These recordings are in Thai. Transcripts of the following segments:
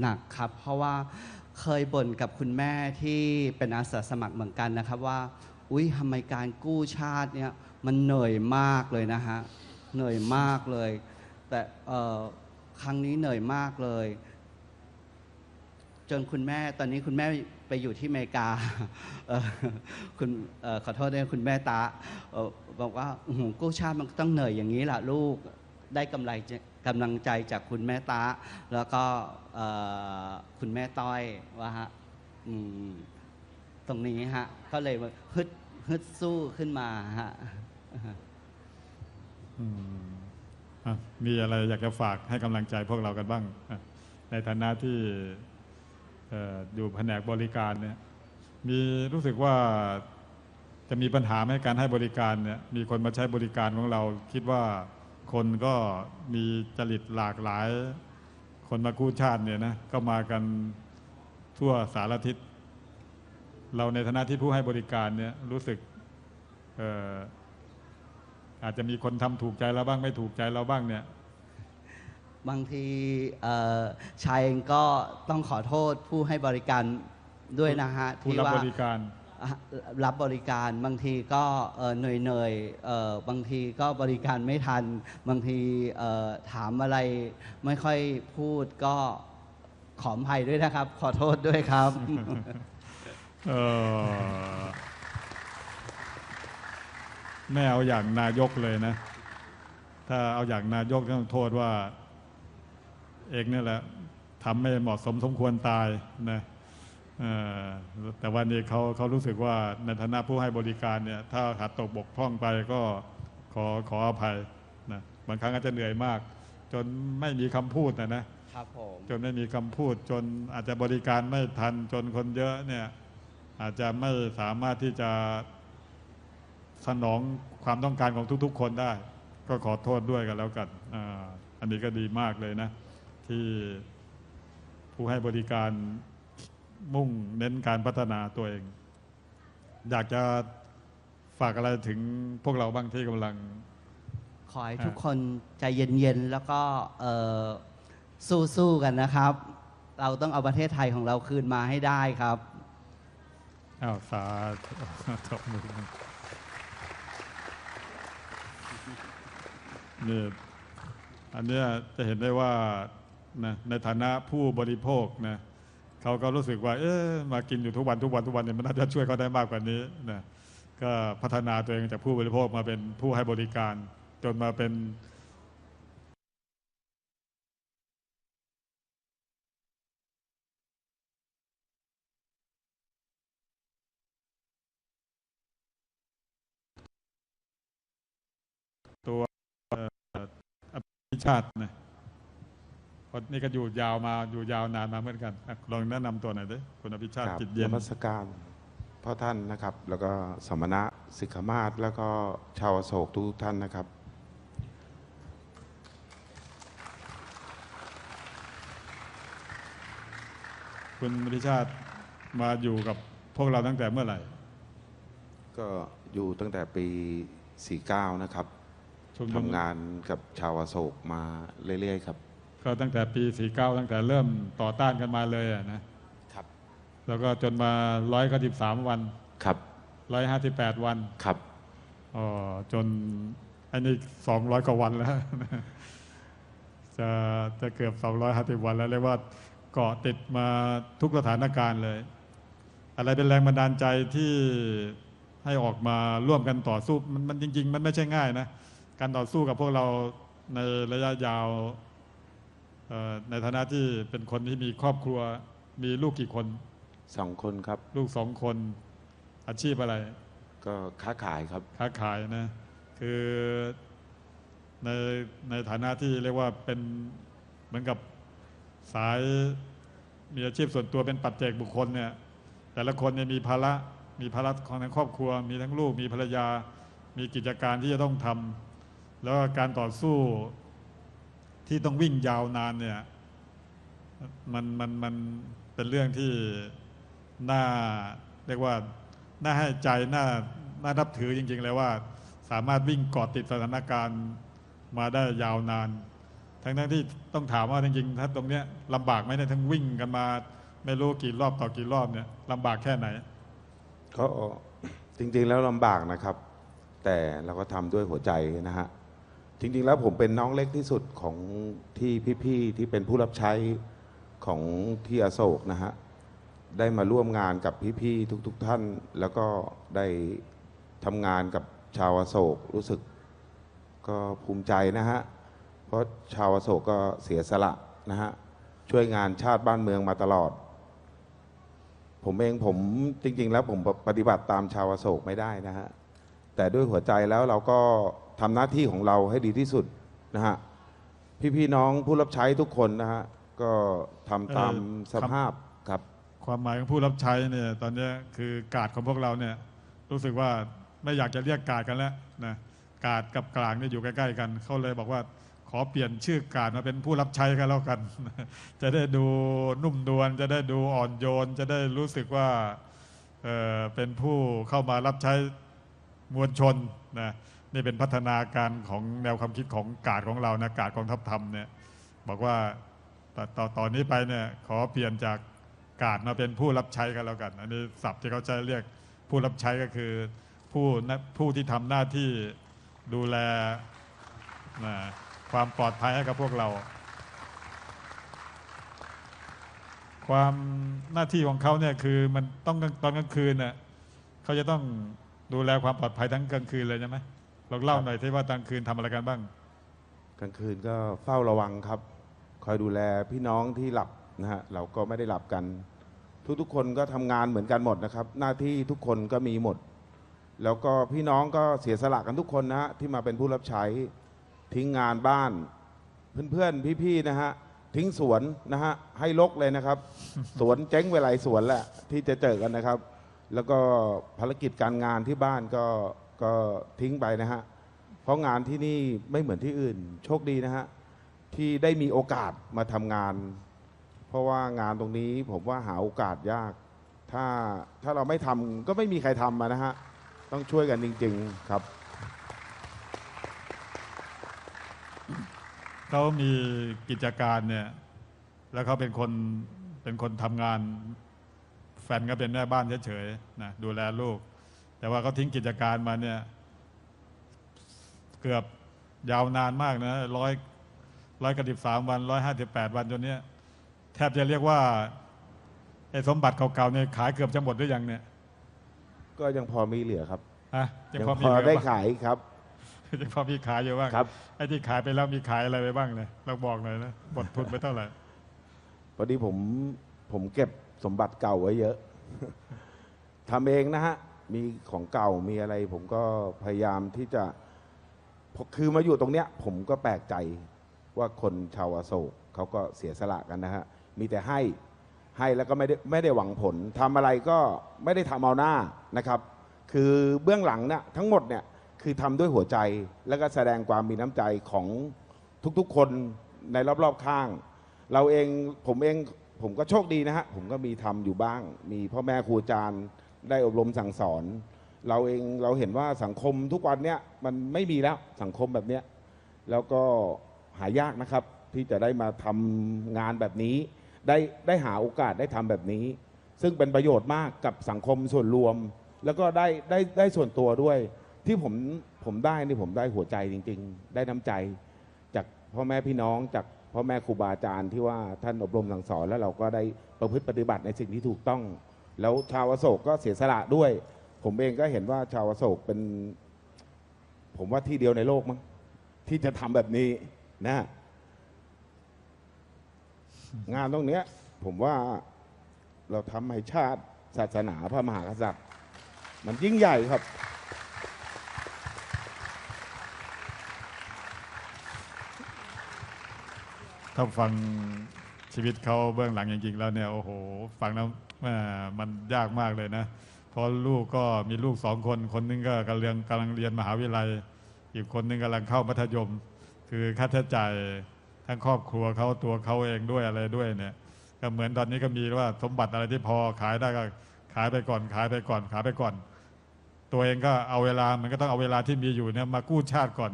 หนักครับ เพราะว่าเคยบ่นกับคุณแม่ที่เป็นอาสาสมัครเหมือนกันนะครับว่า อุ้ยทำไมการกู้ชาติเนี่ยมันเหนื่อยมากเลยนะฮะเหนื่อยมากเลย แต่ครั้งนี้เหนื่อยมากเลย จนคุณแม่ตอนนี้คุณแม่ไปอยู่ที่อเมริกาคุณออขอโทษด้วยคุณแม่ตาออบอกว่ากู้ชาติมันต้องเหนื่อยอย่างนี้ล่ะลูกได้กำไร กำลังใจจากคุณแม่ตาแล้วก็คุณแม่ต้อยว่าฮะตรงนี้ฮะ ก็เลยฮึดฮึดสู้ขึ้นมาฮะมีอะไรอยากจะฝากให้กำลังใจพวกเรากันบ้าง ในฐานะที่อ่อยู่แผนกบริการเนี่ยมีรู้สึกว่าจะมีปัญหาไหมการให้บริการเนี่ยมีคนมาใช้บริการของเราคิดว่า คนก็มีจริตหลากหลาย คนมากู้ชาติเนี่ยนะก็มากันทั่วสารทิศ เราในฐานะที่ผู้ให้บริการเนี่ยรู้สึกเอ่ออาจจะมีคนทำถูกใจเราบ้างไม่ถูกใจเราบ้างเนี่ยบางทีเอ่อชายเองก็ต้องขอโทษผู้ให้บริการด้วยนะฮะผู้ที่รับว่าบริการอะ รับบริการบางทีก็เหนื่อยเหนื่อยๆบางทีก็บริการไม่ทัน บางทีถามอะไรไม่ค่อยพูดก็ขออภัยด้วยนะครับ ขอโทษด้วยครับเออไม่เอาอย่างนายกเลยนะ ถ้าเอาอย่างนายกต้องโทษว่า เอกนี่แหละทำไม่เหมาะสมสมควรตายนะ แต่วันนี้เขาเขารู้สึกว่าในฐานะผู้ให้บริการเนี่ยถ้าขาดตกบกพร่องไปก็ขอขออภัยนะบางครั้งอาจจะเหนื่อยมาก จนไม่มีคำพูดนะนะครับผมจนไม่มีคำพูดจนอาจจะบริการไม่ทันจนคนเยอะเนี่ยอาจจะไม่สามารถที่จะสนองความต้องการของทุก ๆ คนได้ ก็ขอโทษด้วยกันแล้วกันอาอันนี้ก็ดีมากเลยนะ ที่ผู้ให้บริการ มุ่งเน้นการพัฒนาตัวเอง อยากจะฝากอะไรถึงพวกเราบ้างที่กำลัง ขอให้ทุกคนใจเย็นๆ แล้วก็สู้ๆกันนะครับ เราต้องเอาประเทศไทยของเราคืนมาให้ได้ครับอ้าวสาธุตบมือนี่อันนี้จะเห็นได้ว่านะในฐานะผู้บริโภคนะ เขาก็รู้สึกว่า เอ๊ะมากินอยู่ทุกวันทุกวันทุกวันเนี่ยมันน่าจะช่วยเขาได้มากกว่านี้นะก็พัฒนาตัวเองจากผู้บริโภคมาเป็นผู้ให้บริการ จนมาเป็นตัวอภิชาตินะ นนี้ก็อยู่ยาวมาอยู่ยาวนานมาเหมือนกันอะลองแนะนำตัวหน่อยดิคุณอภิชาติครับจิตเย็นนมัสการพ่อท่านนะครับ แล้วก็สมณะสิกขมาศแล้วก็ชาวอโศกทุกๆท่านนะครับ คุณอภิชาติมาอยู่กับพวกเราตั้งแต่เมื่อไหร่ ก็อยู่ตั้งแต่ปี 49 นะครับชุมนุมทำงานกับชาวอโศกมาเรื่อยๆครับ ก็ตั้งแต่ปี 49 ตั้งแต่เริ่มต่อต้านกันมาเลยอะนะครับ แล้วก็จนมา 193 วัน ครับ 158 วันครับอ๋อจนอันนี้ 200 กว่าวันแล้ว จะจะเกือบ 250 วันแล้วเรียกว่าเกาะติดมาทุกสถานการณ์เลย อะไรเป็นแรงบันดาลใจที่ให้ออกมาร่วมกันต่อสู้มันมันจริง ๆ มันไม่ใช่ง่ายนะ การต่อสู้กับพวกเราในระยะยาวเอ่อ ในฐานะที่เป็นคนที่มีครอบครัวมีลูกกี่คนสองคนครับ ลูกสองคนอาชีพอะไร ก็ค้าขายครับ ค้าขายนะ คือในในฐานะที่เรียกว่าเป็นเหมือนกับสายมีอาชีพส่วนตัวเป็นปัจเจกบุคคลเนี่ยแต่ละคนเนี่ยมีภาระมีภาระของทั้งครอบครัว มีทั้งลูกมีภรรยา มีกิจการที่จะต้องทำแล้วก็การต่อสู้ ที่ต้องวิ่งยาวนานเนี่ยมันมันมันเป็นเรื่องที่น่าเรียกว่าน่าให้ใจน่าน่านับถือจริง ๆ เลยว่า สามารถวิ่งเกาะติดสถานการณ์มาได้ยาวนาน ทั้งทั้งที่ต้องถามว่าจริงๆถ้าตรงเนี้ยลำบากไหมเนี่ยทั้งวิ่งกันมาไม่รู้กี่รอบต่อกี่รอบเนี่ยลำบากแค่ไหนก็จริงๆแล้วลำบากนะครับ แต่เราก็ทำด้วยหัวใจนะฮะ จริงๆ แล้วผมเป็นน้องเล็กที่สุดของที่พี่ๆที่เป็นผู้รับใช้ของที่อโศกนะฮะ ได้มาร่วมงานกับพี่ๆทุกๆท่าน แล้วก็ได้ทำงานกับชาวอโศกรู้สึกก็ภูมิใจนะฮะ เพราะชาวอโศกก็เสียสละนะฮะ ช่วยงานชาติบ้านเมืองมาตลอด ผมเองผมจริง ๆ แล้วผมปฏิบัติตามชาวอโศกไม่ได้นะฮะ แต่ด้วยหัวใจแล้วเราก็ ทำหน้าที่ของเราให้ดีที่สุดนะฮะพี่ๆน้องผู้รับใช้ทุกคนนะฮะก็ทำตามเอ่อสภาพครับ ความหมายของผู้รับใช้เนี่ยตอนเนี้ยคือกาดของพวกเราเนี่ยรู้สึกว่าไม่อยากจะเรียกกาดกันแล้วนะกาดกับกลางเนี่ยอยู่ใกล้ๆกันเขาเลยบอกว่าขอเปลี่ยนชื่อกาดมาเป็นผู้รับใช้กันแล้วกัน จะได้ดูนุ่มนวลจะได้ดูอ่อนโยน จะได้รู้สึกว่าเอ่อเป็นผู้เข้ามารับใช้มวลชนนะ นี่เป็นพัฒนาการของแนวความคิดของกาดของเรานะกาดกองทัพธรรมเนี่ยบอกว่าต่อตอตอนนี้ไปเนี่ยขอเปลี่ยนจากกาดมาเป็นผู้รับใช้กันแล้วกัน อันนี้ศัพท์ที่เขาใช้เรียกผู้รับใช้ก็คือผู้ผู้ที่ทำหน้าที่ดูแลนะความปลอดภัยให้กับพวกเรา ความหน้าที่ของเขาเนี่ยคือมันต้องตอนกลางคืนน่ะเขาจะต้องดูแลความปลอดภัยทั้งกลางคืนเลยใช่ไหม ลองเล่าหน่อยที่ว่าตอนกลางคืนทำอะไรกันบ้าง กลางคืนก็เฝ้าระวังครับ คอยดูแลพี่น้องที่หลับนะฮะเราก็ไม่ได้หลับกัน ทุกๆคนก็ทำงานเหมือนกันหมดนะครับ หน้าที่ทุกคนก็มีหมด แล้วก็พี่น้องก็เสียสละกันทุกคนนะฮะที่มาเป็นผู้รับใช้ทิ้งงานบ้าน เพื่อนๆพี่ๆนะฮะทิ้งสวนนะฮะให้ลกเลยนะครับ สวนเจ๊งเวลาสวนแหละที่จะเจอกันนะครับ แล้วก็ภารกิจการงานที่บ้านก็ ก็ทิ้งไปนะฮะ เพราะงานที่นี่ไม่เหมือนที่อื่น โชคดีนะฮะ ที่ได้มีโอกาสมาทำงาน เพราะว่างานตรงนี้ผมว่าหาโอกาสยาก ถ้าถ้าเราไม่ทำก็ไม่มีใครทำมานะฮะ ต้องช่วยกันจริง ๆ ครับ เขามีกิจการเนี่ย แล้วเขาเป็นคนเป็นคนทำงาน แฟนก็เป็นแม่บ้านเฉยๆนะดูแลลูก แต่ว่าเขาทิ้งกิจการมาเนี่ยเกือบยาวนานมากนะร้อยร้อยกสิบสามวันร้อยห้าสิบแปดวันจนเนี้ยแทบจะเรียกว่าไอ้สมบัติเก่าๆเนี่ยขายเกือบจะหมดหรือยังเนี่ยก็ยังพอมีเหลือครับฮะยังยังพอพมีอเหลือได้บ้างขายครับยังพอมีขายอยู่บ้างครับไอ้ที่ขายไปแล้วมีขายอะไรไปบ้างเนี่ยเราบอกหน่อยนะหมดทุนไปเท่าไหร่พอดีผมผมเก็บสมบัติเก่าไว้เยอะทำเองนะฮะ มีของเก่ามีอะไร ผมก็พยายามที่จะ คือมาอยู่ตรงเนี้ย ผมก็แปลกใจว่าคนชาวอโศกเขาก็เสียสละกันนะฮะ มีแต่ให้ให้แล้วก็ไม่ได้ไม่ได้หวังผลทำอะไรก็ไม่ได้ทำเอาหน้านะครับ คือเบื้องหลังเนี่ยทั้งหมดเนี่ยคือทำด้วยหัวใจแล้วก็แสดงความมีน้ำใจของทุกๆคนในรอบๆข้าง เราเองผมเองผมก็โชคดีนะฮะ ผมก็มีทำอยู่บ้าง มีพ่อแม่ครูอาจารย์ ได้อบรมสั่งสอน เราเองเราเห็นว่าสังคมทุกวันเนี้ยมันไม่มีแล้วสังคมแบบเนี้ยแล้วก็หายากนะครับที่จะได้มาทำงานแบบนี้ ได้ได้หาโอกาสได้ทำแบบนี้ ซึ่งเป็นประโยชน์มากกับสังคมส่วนรวม แล้วก็ได้ได้ได้ส่วนตัวด้วย ที่ผมผมได้นี่ผมได้หัวใจจริง ๆ ได้น้ำใจ จากพ่อแม่พี่น้องจากพ่อแม่ครูบาอาจารย์ที่ว่าท่านอบรมสั่งสอนแล้วเราก็ได้ประพฤติปฏิบัติในสิ่งที่ถูกต้อง แล้วชาวอโศกก็เสียสละด้วย ผมเองก็เห็นว่าชาวอโศกเป็น ผมว่าที่เดียวในโลกมั้งที่จะทำแบบนี้นะ งานตรงเนี้ย ผมว่าเราทำให้ชาติศาสนาพระมหากษัตริย์ มันยิ่งใหญ่ครับ ถ้าฟังชีวิตเขาเบื้องหลังจริงๆแล้วเนี่ย โอ้โห ฟังแล้ว มันยากมากเลยนะเพราะลูกก็มีลูกสองคน คนหนึงก็กำลังกำลังเรียนมหาวิทยาลัย อีกคนหนึงกำลังเข้ามัธยม คือค่าใช้จ่ายทั้งครอบครัวเขาตัวเขาเองด้วยอะไรด้วยเนี่ยก็เหมือนตอนนี้ก็มีว่าสมบัติอะไรที่พอขายได้ก็ขายไปก่อนขายไปก่อนขายไปก่อน ตัวเองก็เอาเวลามันก็ต้องเอาเวลาที่มีอยู่เนี่ยมากู้ชาติก่อน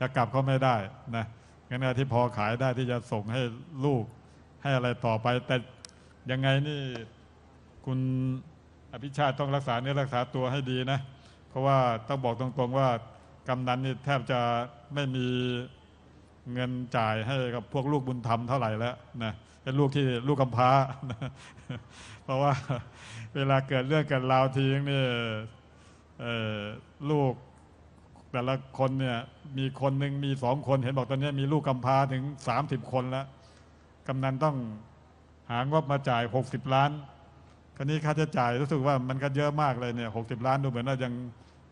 จะกลับเขาไม่ได้นะงั้นที่พอขายได้ที่จะส่งให้ลูกให้อะไรต่อไป แต่ยังไงนี่ คุณอภิชาติต้องรักษาเนื้อรักษาตัวให้ดีนะ เพราะว่าต้องบอกตรงๆว่ากำนันนี่แทบจะไม่มีเงินจ่ายให้กับพวกลูกบุญธรรมเท่าไหร่แล้วนะเป็นลูกที่ลูกกำพร้า เพราะว่าเวลาเกิดเรื่องเกิดราวทีนี่ลูกแต่ละคนเนี่ยมีคนหนึ่งมีสองคนเห็นบอกตอนนี้มีลูกกำพร้าถึงสามสิบคนแล้วกำนันต้องหางบมาจ่ายหกสิบล้าน ราวนี้ค่าใช้จ่ายรู้สึกว่ามันก็เยอะมากเลยเนี่ยหกสิบล้านดูเหมือนว่ายัง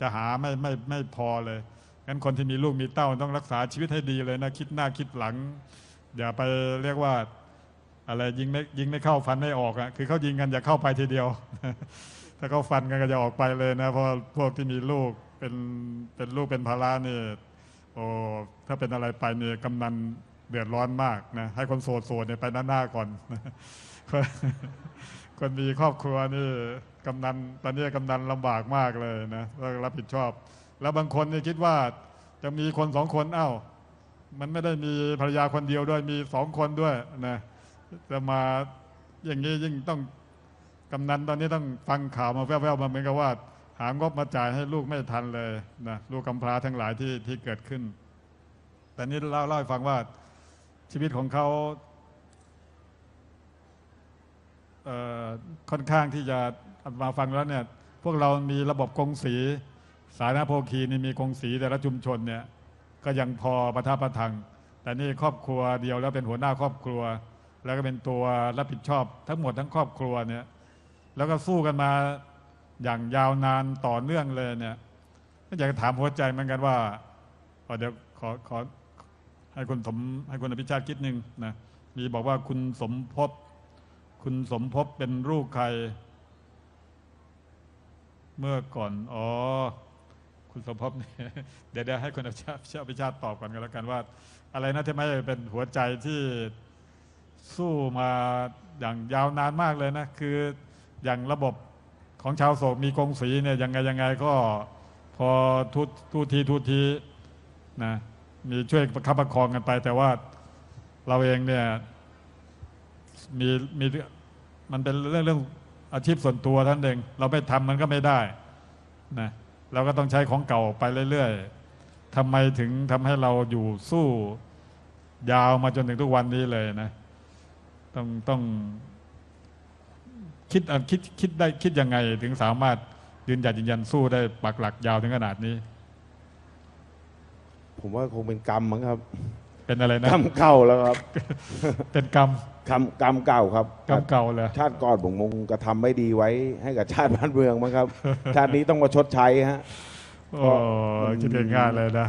จะหาไม่ไม่ไม่พอเลยงั้นคนที่มีลูกมีเต้าต้องรักษาชีวิตให้ดีเลยนะคิดหน้าคิดหลัง อย่าไปเรียกว่าอะไรยิงไม่ยิงไม่เข้าฟันไม่ออกอะคือเขายิงกันอย่าเข้าไปทีเดียว ถ้าเขาฟันกันก็จะออกไปเลยนะเพราะพวกที่มีลูกเป็นเป็นลูกเป็นภาระนี่โอ้ถ้าเป็นอะไรไปเนี่ยกำนันเดือดร้อนมากนะให้คนโสดโสดเนี่ยไปหน้าๆก่อน คนมีครอบครัวนี่กำนันตอนนี้กำนันลำบากมากเลยนะต้องรับผิดชอบ แล้วบางคนนี่คิดว่าจะมีคนสองคนเอ้ามันไม่ได้มีภรรยาคนเดียวด้วยมีสองคนด้วยนะจะมาอย่างนี้ยิ่งต้องกำนันตอนนี้ต้องฟังข่าวมาแว่วๆมาเหมือนกับว่า หางบมาจ่ายให้ลูกไม่ทันเลยนะลูกกำพร้าทั้งหลายที่ที่เกิดขึ้น แต่นี้เล่าเล่าให้ฟังว่าชีวิตของเขาเอ่อ ค่อนข้างที่จะมาฟังแล้วเนี่ยพวกเรามีระบบกงสี สาธารณโภคีนี่มีกงสีแต่ละชุมชนเนี่ยก็ยังพอประทับประทัง แต่นี่ครอบครัวเดียวแล้วเป็นหัวหน้าครอบครัว แล้วก็เป็นตัวรับผิดชอบทั้งหมดทั้งครอบครัวเนี่ยแล้วก็สู้กันมาอย่างยาวนานต่อเนื่องเลยเนี่ยก็อยากจะถามหัวใจเหมือนกันว่าเอ่อเดี๋ยวขอขอให้คุณสมให้คุณอภิชาติคิดหนึ่งนะมีบอกว่าคุณสมภพ คุณสมภพเป็นลูกใคร เมื่อก่อน อ๋อ คุณสมภพเนี่ยเดี๋ยวเดี๋ยวให้คุณอภิชาติอภิชาติตอบก่อนกันแล้วกันว่า อะไรนะที่ไม่เป็นหัวใจที่สู้มาอย่างยาวนานมากเลยนะ คืออย่างระบบของชาวโศกมีกงสีเนี่ยยังไงยังไงก็พอทุทุทีทุทีนะมีช่วยประคับประคองกันไป แต่ว่าเราเองเนี่ย มีมีมันเป็นเรื่องเรื่องอาชีพส่วนตัวท่านเองเราไม่ทำมันก็ไม่ได้นะเราก็ต้องใช้ของเก่าไปเรื่อยๆทำไมถึงทำให้เราอยู่สู้ยาวมาจนถึงทุกวันนี้เลยนะ ต้องต้องคิดคิดคิดได้คิดยังไงถึงสามารถยืนหยัดยืนยันสู้ได้ปักหลักยาวถึงขนาดนี้ ผมว่าคงเป็นกรรมมั้งครับ เป็นอะไรกนะรรมเก่าแล้วครับ เป็นกรรมกรรมกรรมเก่าครับกรรมเก่าเลยชาติก่อนผมคงกระทำไม่ดีไว้ ให้กับชาติบ้านเมืองมั้งครับ ชาตินี้ต้องมาชดใช้ฮะโอ้คิดง่ายๆเลยนะ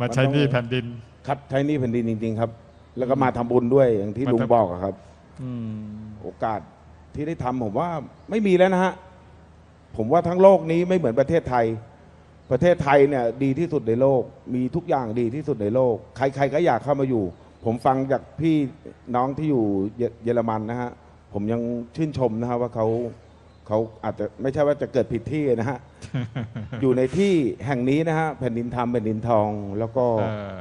มาใช้หนี้แผ่นดิน ครับใช้หนี่แผ่นดินจริง ๆ ครับ แล้วก็มาทำบุญด้วยอย่างที่มาลุงทำบอกอะครับอืมโอกาสที่ได้ทำผมว่าไม่มีแล้วนะฮะผมว่าทั้งโลกนี้ไม่เหมือนประเทศไทย ประเทศไทยเนี่ยดีที่สุดในโลก มีทุกอย่างดีที่สุดในโลก ใครๆก็อยากเข้ามาอยู่ ผมฟังจากพี่น้องที่อยู่เยเยอรมันนะฮะ ผมยังชื่นชมนะฮะว่าเขาเขาอาจจะไม่ใช่ว่าจะเกิดผิดที่นะฮะ อยู่ในที่แห่งนี้นะฮะแผ่นดินธรรมแผ่นดินทองแล้วก็เออ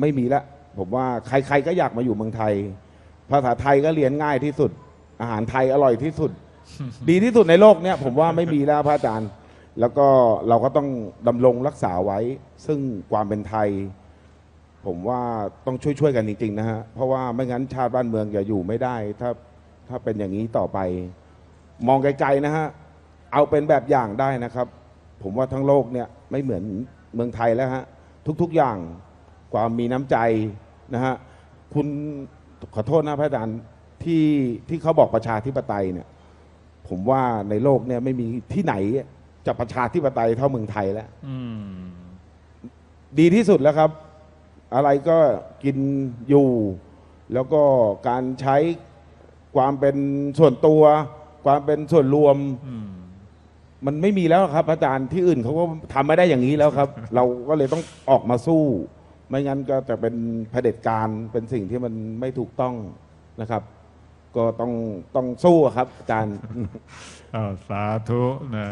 ไม่มีละผมว่าใครๆก็อยากมาอยู่เมืองไทย ภาษาไทยก็เรียนง่ายที่สุด อาหารไทยอร่อยที่สุด ดีที่สุดในโลกเนี่ย ผมว่าไม่มีแล้วพระอาจารย์ แล้วก็เราก็ต้องดำรงรักษาไว้ ซึ่งความเป็นไทย ผมว่าต้องช่วยๆกันจริงๆนะฮะเพราะว่าไม่งั้นชาติบ้านเมืองจะอยู่ไม่ได้ ถ้าถ้าเป็นอย่างนี้ต่อไป มองไกลๆนะฮะเอาเป็นแบบอย่างได้นะครับ ผมว่าทั้งโลกเนี่ยไม่เหมือนเมืองไทยแล้วฮะทุกๆอย่างความมีน้ำใจนะฮะคุณขอโทษนะพระอาจารย์ที่ที่เขาบอกประชาธิปไตยเนี่ย ผมว่าในโลกเนี่ยไม่มีที่ไหน จะประชาธิปไตยเท่าเมืองไทยแล้วอืมดีที่สุดแล้วครับ อะไรก็กินอยู่ แล้วก็การใช้ความเป็นส่วนตัว ความเป็นส่วนรวมอืมมันไม่มีแล้วครับ อาจารย์ที่อื่นเขาก็ทำไม่ได้อย่างนี้แล้วครับ เราก็เลยต้องออกมาสู้ ไม่งั้นก็จะเป็นเผด็จการเป็นสิ่งที่มันไม่ถูกต้องนะครับ ก็ต้องต้องสู้อะครับ อาจารย์ อ้าวสาธุนะ